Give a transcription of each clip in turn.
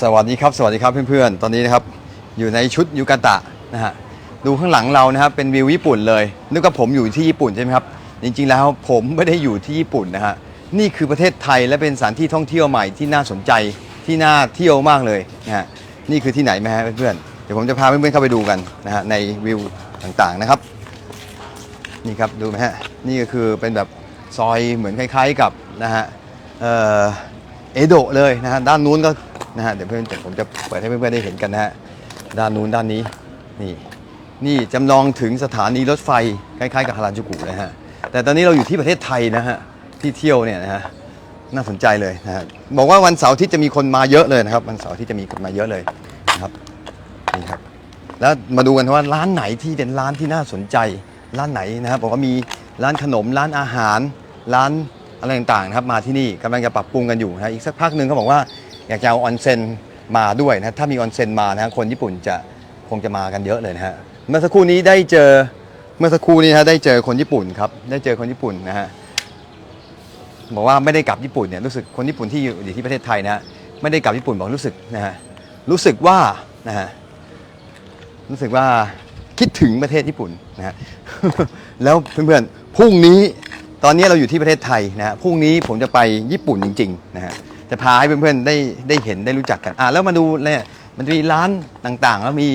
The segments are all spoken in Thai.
สวัสดีครับสวัสดีครับเพื่อนๆ ตอนนี้นะครับอยู่ในชุดยูกาตะนะฮะดูข้างหลังเรานะครับเป็นวิวญี่ปุ่นเลยนึกว่าผมอยู่ที่ญี่ปุ่นใช่ไหมครับจริงๆแล้วผมไม่ได้อยู่ที่ญี่ปุ่นนะฮะนี่คือประเทศไทยและเป็นสถานที่ท่องเที่ยวใหม่ที่น่าสนใจที่น่าเที่ยวมากเลยนะฮะนี่คือที่ไหนไหมฮะเพื่อนๆเดี๋ยวผมจะพาเพื่อนๆเข้าไปดูกันนะฮะในวิวต่างๆนะครับนี่ครับดูไหมฮะนี่ก็คือเป็นแบบซอยเหมือนคล้าย ๆกับนะฮะเอโดะเลยนะฮะด้านนู้นก็ นะฮะเดี๋ยวเพื่อนผมจะเปิดให้เพื่อนๆได้เห็นกันนะฮะด้านนู้นด้านนี้นี่นี่จำลองถึงสถานีรถไฟคล้ายๆกับฮาราจูกุนะฮะแต่ตอนนี้เราอยู่ที่ประเทศไทยนะฮะที่เที่ยวเนี่ยนะฮะน่าสนใจเลยนะฮะบอกว่าวันเสาร์ที่จะมีคนมาเยอะเลยนะครับ วันเสาร์ที่จะมีคนมาเยอะเลยนะครับนี่ครับ แล้วมาดูกันว่าร้านไหนที่เป็นร้านที่น่าสนใจ ร้านไหนนะครับบอกว่ามีร้านขนมร้านอาหาร ร้านอะไรต่างๆนะครับมาที่นี่กำลังจะปรับปรุงกันอยู่นะอีกสักพักหนึ่งเขาบอกว่า อยากจะเอาออนเซ็นมาด้วยนะถ้ามีออนเซ็นมานะคนญี่ปุ่นจะคงจะมากันเยอะเลยนะฮะเมื่อสักครู่นี้ได้เจอเมื่อสักครู่นี้นะได้เจอคนญี่ปุ่นครับได้เจอคนญี่ปุ่นนะฮะบอกว่าไม่ได้กลับญี่ปุ่นเนี่ยรู้สึกคนญี่ปุ่นที่อยู่อยู่ที่ประเทศไทยนะฮะไม่ได้กลับญี่ปุ่นบอกรู้สึกนะฮะรู้สึกว่านะฮะรู้สึกว่าคิดถึงประเทศญี่ปุ่นนะฮะแล้วเพื่อนๆพรุ่งนี้ตอนนี้เราอยู่ที่ประเทศไทยนะฮะพรุ่งนี้ผมจะไปญี่ปุ่นจริงๆนะฮะ จะพาให้เพื่อนๆได้ได้เห็นได้รู้จักกันอะแล้วมาดูเนี่ยมันจะมีร้านต่างๆ แล้วมี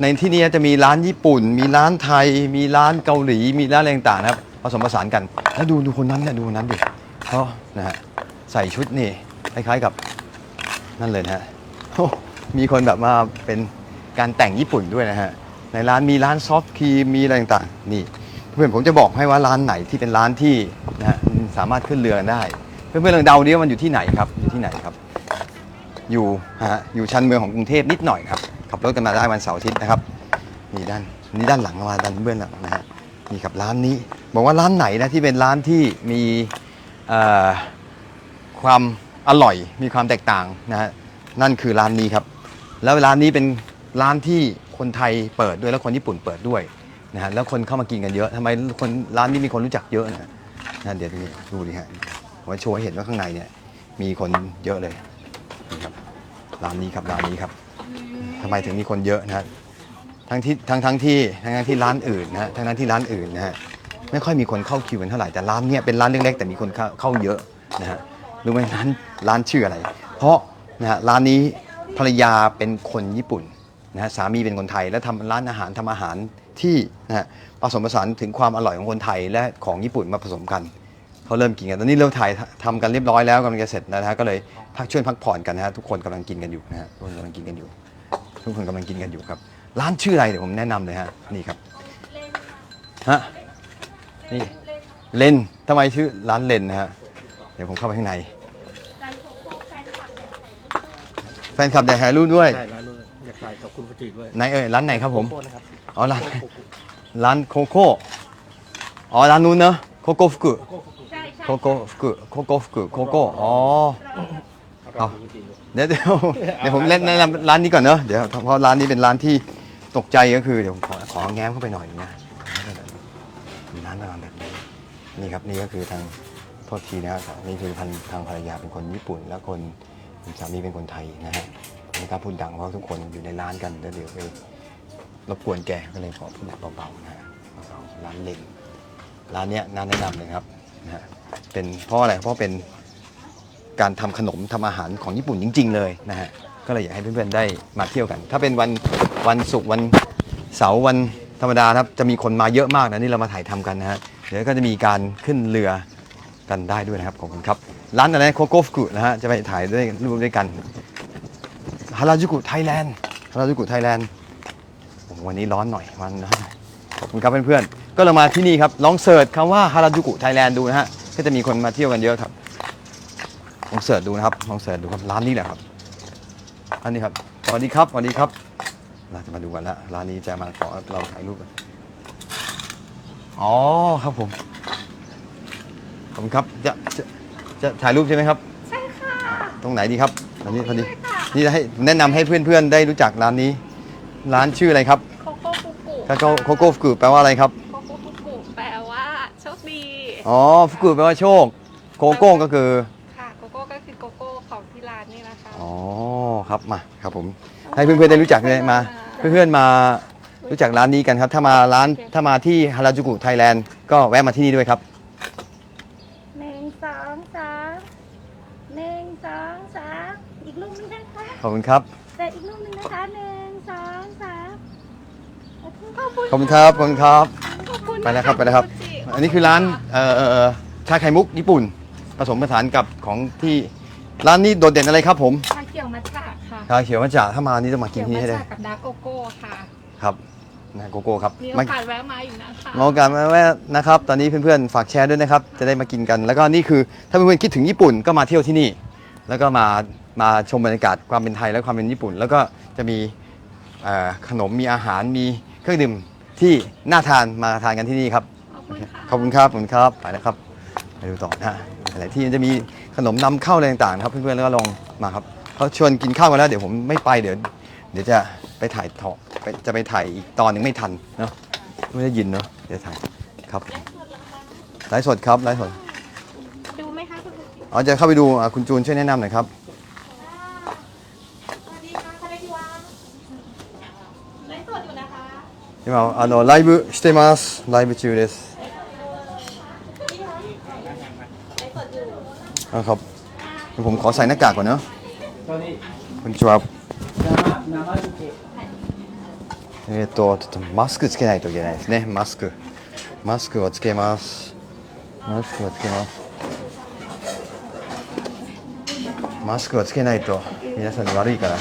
ในที่นี้จะมีร้านญี่ปุ่น มีร้านไทย มีร้านเกาหลี มีร้านอะไรต่างๆนะครับผสมผสานกัน แล้วดูดูคนนั้นเนี่ยดูคนนั้นดิเขานะฮะใส่ชุดนี่คล้ายๆกับนั่นเลยนะฮะโอ้มีคนแบบมาเป็นการแต่งญี่ปุ่นด้วยนะฮะในร้านมีร้านซอฟต์ครีมมีอะไรต่างๆนี่เพื่อนผมจะบอกให้ว่าร้านไหนที่เป็นร้านที่นะสามารถขึ้นเรือได้ เพื่อนๆลองเดาดิว่ามันอยู่ที่ไหนครับ อยู่ที่ไหนครับ อยู่ฮะอยู่ชันเมืองของกรุงเทพนิดหน่อยครับ ขับรถกันมาได้วันเสาร์อาทิตย์นะครับ นี่ด้านนี่ด้านหลังมาด้านเบื้องหลังนะฮะ นี่ครับร้านนี้ บอกว่าร้านไหนนะที่เป็นร้านที่มีความอร่อย มีความแตกต่างนะฮะ นั่นคือร้านนี้ครับ แล้วร้านนี้เป็นร้านที่คนไทยเปิดด้วยแล้วคนญี่ปุ่นเปิดด้วยนะฮะ แล้วคนเข้ามากินกันเยอะทำไมคนร้านนี้มีคนรู้จักเยอะนะนะเดี๋ยวดูดิฮะ ผมโชว์ให้เห็นว่าข้างในเนี่ย มีคนเยอะเลยนี่ครับร้านนี้ครับร้านนี้ครับทำไมถึงมีคนเยอะนะทั้งที่ทั้งทั้งที่ทั้งทั้งที่ร้านอื่นนะฮะทั้งทั้งที่ร้านอื่นนะฮะไม่ค่อยมีคนเข้าคิวกันเท่าไหร่แต่ร้านเนี้ยเป็นร้านเล็กๆแต่มีคนเข้าเข้าเยอะนะฮะรู้ไหมร้านร้านชื่ออะไร เพราะนะฮะร้านนี้ภรรยาเป็นคนญี่ปุ่นนะฮะสามีเป็นคนไทย แล้วทำร้านอาหารทำอาหารที่นะฮะผสมผสานถึงความอร่อยของคนไทยและของญี่ปุ่นมาผสมกัน เขาเริ่มกินกันตอนนี้เริ่มถ่ายทำกันเรียบร้อยแล้วกำลังจะเสร็จแล้วนะฮะก็เลยพักช่วยพักผ่อนกันนะฮะทุกคนกำลังกินกันอยู่นะฮะทุกคนกำลังกินกันอยู่ ทุกคนกำลังกินกันอยู่ครับ ร้านชื่ออะไรเดี๋ยวผมแนะนำเลยฮะนี่ครับฮะนี่เลนทำไมชื่อร้านเลนนะฮะเดี๋ยวผมเข้าไปข้างในแฟนคลับอยากถ่ายรูปด้วยใช่ร้านนู้นอยากถ่ายกับคุณปฏิด้วยไหนเอ่ยร้านไหนครับผม โทษนะครับอ๋อร้าน ร้านโคโค่ อ๋อ ร้านนู้นเนอะโคโค่ฟุกุใช่ใช่โคโค่ฟุกุ โคโค่ฟุกุโคโค่อ๋อ เอากับคุณปฏิด้วยเดี๋ยวเดี๋ยวเดี๋ยวผมเล่นแนะนำร้านนี้ก่อนเนอะเดี๋ยวเพราะร้านนี้เป็นร้านที่ตกใจก็คือเดี๋ยวผมขอขอแง้มเข้าไปหน่อยนะร้านประมาณแบบนี้นี่ครับนี่ก็คือทางโทษทีนะครับนี่คือพันทางภรรยาเป็นคนญี่ปุ่น แล้วคนสามีเป็นคนไทยนะฮะไม่กล้าพูดดังเพราะทุกคนอยู่ในร้านกันแล้วเดี๋ยวไปรบกวนแกก็เลยขอพูดเบาๆนะฮะเบาๆร้านเล็งร้านเนี้ยน่าแนะนำเลยครับ นะฮะเป็นเพราะอะไรเพราะเป็นการทำขนมทำอาหารของญี่ปุ่นจริง ๆ เลยนะฮะก็เลยอยากให้เพื่อนๆได้มาเที่ยวกัน ถ้าเป็นวันวันศุกร์วันเสาร์วันธรรมดาครับจะมีคนมาเยอะมากนะนี่เรามาถ่ายทำกันนะฮะเดี๋ยวก็จะมีการขึ้นเรือกันได้ด้วยนะครับขอบคุณครับร้านอะไรโคโกฟุกุนะฮะจะไปถ่ายด้วยรูปด้วยกันฮาราจูกุไทยแลนด์ฮาราจูกุไทยแลนด์วันนี้ร้อนหน่อยวันนะ ขอบคุณครับเพื่อนๆ ก็เรามาที่นี่ครับ ลองเสิร์ชคำว่าฮาราจูกุไทยแลนด์ดูนะฮะ ก็จะมีคนมาเที่ยวกันเยอะครับ ลองเสิร์ชดูนะครับ ลองเสิร์ชดูครับ ร้านนี้แหละครับ อันนี้ครับ สวัสดีครับ สวัสดีครับ เราจะมาดูกันแล้วร้านนี้จะมาขอเราถ่ายรูปกันอ๋อครับผมขอบคุณครับ จะ จะ จะถ่ายรูปใช่ไหมครับ ใช่ค่ะ ตรงไหนดีครับอันนี้พอดี นี่ให้แนะนำให้เพื่อนๆ ได้รู้จักร้านนี้ ร้านชื่ออะไรครับโคโค่ฟุกุคาโกโคโก้ฟุกุแปลว่าอะไรครับ โคโค่ฟุกุแปลว่าโชคดี อ๋อฟุกุแปลว่าโชค โกโก้ก็คือค่ะโกโก้ก็คือโกโก้ของที่ร้านนี่นี่นะคะอ๋อครับมาครับผมให้เพื่อนๆได้รู้จักเลยมา เพื่อนๆมารู้จักร้านนี้กันครับ ถ้ามาร้านถ้ามาที่ฮาราจูกุไทยแลนด์ก็แวะมาที่นี่ด้วยครับหนึ่งสองสามหนึ่งสองสามอีกลูกนึงนะคะขอบคุณครับ แต่อีกลูกนึงนะคะหนึ่งสองสาม ขอบคุณขอบคุณขอบคุณครับขอบคุณครับ ขอบคุณไปแล้วครับไปแล้วครับ อันนี้คือร้านเอ่อเอ่อเอ่อชาไข่มุกญี่ปุ่น ผสมผสานกับของที่ร้านนี้โดดเด่นอะไรครับผมชาเขียวมัทฉะค่ะชาเขียวมัจจะถ้ามานี่ต้องมากินเขียวที่นี่มัทให้ได้ฉะกับดาร์กโกโก้ค่ะครับนะโกโก้ครับมีโอมากาสแวะมาอยู่นะคะมาโอกาสมาแวะนะครับ ตอนนี้เพื่อนๆฝากแชร์ด้วยนะครับ จะได้มากินกัน แล้วก็นี่คือถ้าเพื่อนๆคิดถึงญี่ปุ่นก็มาเที่ยวที่นี่ แล้วก็มามาชมบรรยากาศความเป็นไทยและความเป็นญี่ปุ่น แล้วก็จะมีเอ่อขนมมีอาหารมี เครื่องดื่มที่น่าทานมาทานกันที่นี่ครับ ขอบคุณค่ะขอบคุณครับขอบคุณครับไปแล้วครับไปดูต่อนะฮะหลายที่มันจะมีขนมนำเข้าอะไรต่างๆนะครับ เพื่อนๆแล้วก็ลองมาครับเขาชวนกินข้าวกันแล้วเดี๋ยวผมไม่ไปเดี๋ยว เดี๋ยวจะไปถ่ายทอไปจะไปถ่ายอีกตอนหนึ่งไม่ทันเนาะไม่ได้ยินเนาะเดี๋ยวถ่ายครับไลฟ์สดครับไลฟ์สดดูไหมคะคุณผู้ชมอ๋อจะเข้าไปดูอะคุณจูนช่วยแนะนำหน่อยครับ 今あのライブしてますライブ中ですอ่ะครับผมขอใส่หน้ากากก่อนเนาะ ตอนนี้ こんにちは生生受けえっ、と、ちょっとマスクつけないといけないですね。マスク。マスクをつけます。マスクをつけます。マスクをつけないと皆さんに悪いから。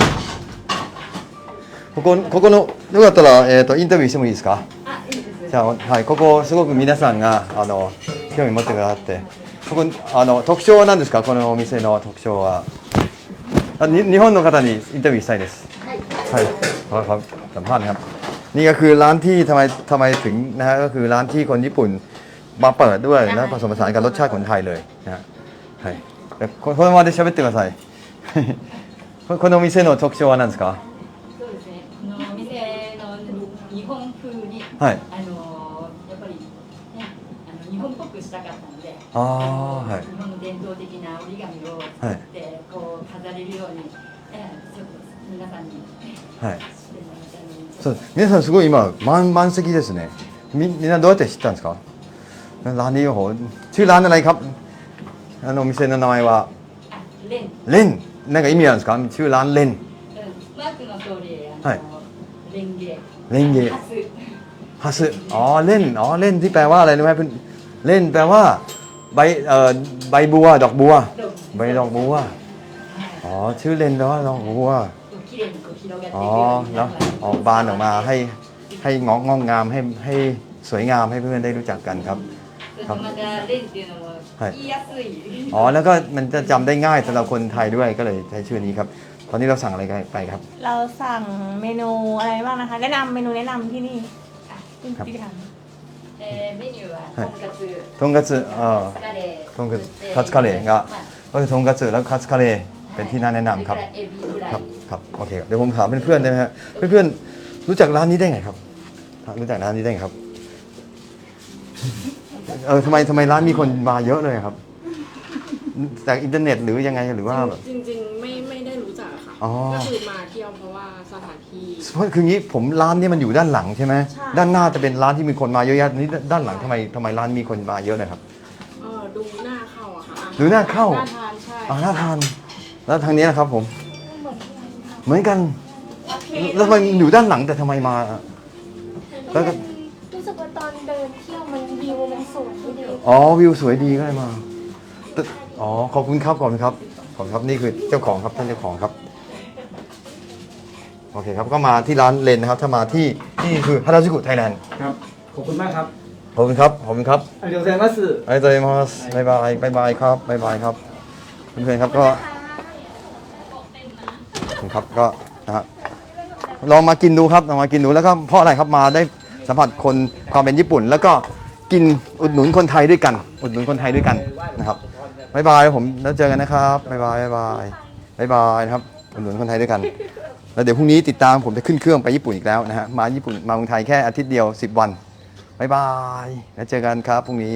ここ、ここの、よかったら、えっ、と、インタビューしてもいいですかじゃあ、はい、ここ、すごく皆さんが、あの、興味持ってくださって。ここ、あの、特徴は何ですかこのお店の特徴は。あに日本の方にインタビューしたいです。はいครับครับสัมภาษณ์นะครับ นี่ก็คือร้านที่ทำไมทำไมถึงนะฮะก็คือร้านที่คนญี่ปุ่นมาเปิดด้วยและผสมผสานกับรสชาติคนไทยเลยนะฮะはいでここのままで喋ってくださいここのお店の特徴は何ですか はい、あのやっぱり、ね、あの日本っぽくしたかったのであの、はい、日本の伝統的な折り紙を作って、はい、こう飾れるように、えー、ちょっと皆さんに、はい、そう皆さんすごい今満満席ですね。みみんなどうやって知ったんですか？ラーニーホー中ラーないか。あのお店の名前は。レン。なんか意味あるんですか？中ラーレン、うん、マークの通りあの、はい、レンゲ。レンゲ。 ฮาซึอ๋อเล่นอ๋อเล่นที่แปลว่าอะไรรู้ไหมเนเล่นแปลว่าใบเอ่อใบบัว ดอกบัว ใบดอกบัวอ๋อชื่อเล่นแปลว่าดอกบัวอ๋อแล้วออกบานออกมาให้ให้งอกงอกงามให้ให้สวยงามให้เพื่อนได้รู้จักกันครับครับอ๋อแล้วก็มันจะจำได้ง่ายสำหรับคนไทยด้วยก็เลยใช้ชื่อนี้ครับ ตอนนี้เราสั่งอะไรไปครับ เราสั่งเมนูอะไรบ้างนะคะ แนะนำเมนูแนะนำที่นี่ ครับ ที่ท えーメニューははいとんかつ、とんかつあカレー、とんかつそしてカツカレーがまあก็คือทงคัตสึแล้วก็คัตสึคาเร่เป็นที่น่าแนะนำครับ それからエビフライ ครับครับโอเคครับเดี๋ยวผมถามเพื่อนๆได้ไหมฮะเพื่อนๆรู้จักร้านนี้ได้ไงครับรู้จักร้านนี้ได้ไงครับเออทำไมทำไมร้านมีคนมาเยอะเลยครับจากอินเทอร์เน็ตหรือยังไงหรือว่าแบบ จริง ง อ๋อก็คือมาเที่ยวเพราะว่าสถานที่ เพราะคืองี้ผมร้านนี้มันอยู่ด้านหลังใช่ไหมด้านหน้าจะเป็นร้านที่มีคนมาเยอะแยะนี่ด้านหลังทำไมทำไมร้านมีคนมาเยอะเลยครับ เออดูหน้าเข้าอะค่ะดูหน้าเข้า หน้าทานใช่อ่าน่าทานแล้วทางนี้นะครับผม เหมือนกันแล้วมันอยู่ด้านหลังแต่ทำไมมาอะแล้วก็ รู้สึกว่าตอนเดินเที่ยวมันวิวมันสวยดี อ๋อวิวสวยดีก็เลยมาตึอ๋อขอบคุณครับขอบคุณครับขอบคุณครับนี่คือเจ้าของครับท่านเจ้าของครับ โอเคครับก็มาที่ร้านเลนนะครับ ถ้ามาที่ที่คือฮาราจิกุไทยแลนด์ครับ ขอบคุณมากครับขอบคุณครับขอบคุณครับอายวเซมัสไอเซมัสบายบายบายบายครับบายบายครับเพื่อนๆครับก็ผมครับก็นะฮะลองมากินดูครับลองมากินดูแล้วก็เพราะอะไรครับมาได้สัมผัสคนความเป็นญี่ปุ่น แล้วก็กินอุดหนุนคนไทยด้วยกัน อุดหนุนคนไทยด้วยกันนะครับบายบายผมแล้วเจอกันนะครับบายบายบายบายบายบายครับอุดหนุนคนไทยด้วยกัน แล้วเดี๋ยวพรุ่งนี้ติดตามผมจะขึ้นเครื่องไปญี่ปุ่นอีกแล้วนะฮะมาญี่ปุ่นมาเมืองไทยแค่อาทิตย์เดียว 10 วันบายบายแล้วเจอกันครับพรุ่งนี้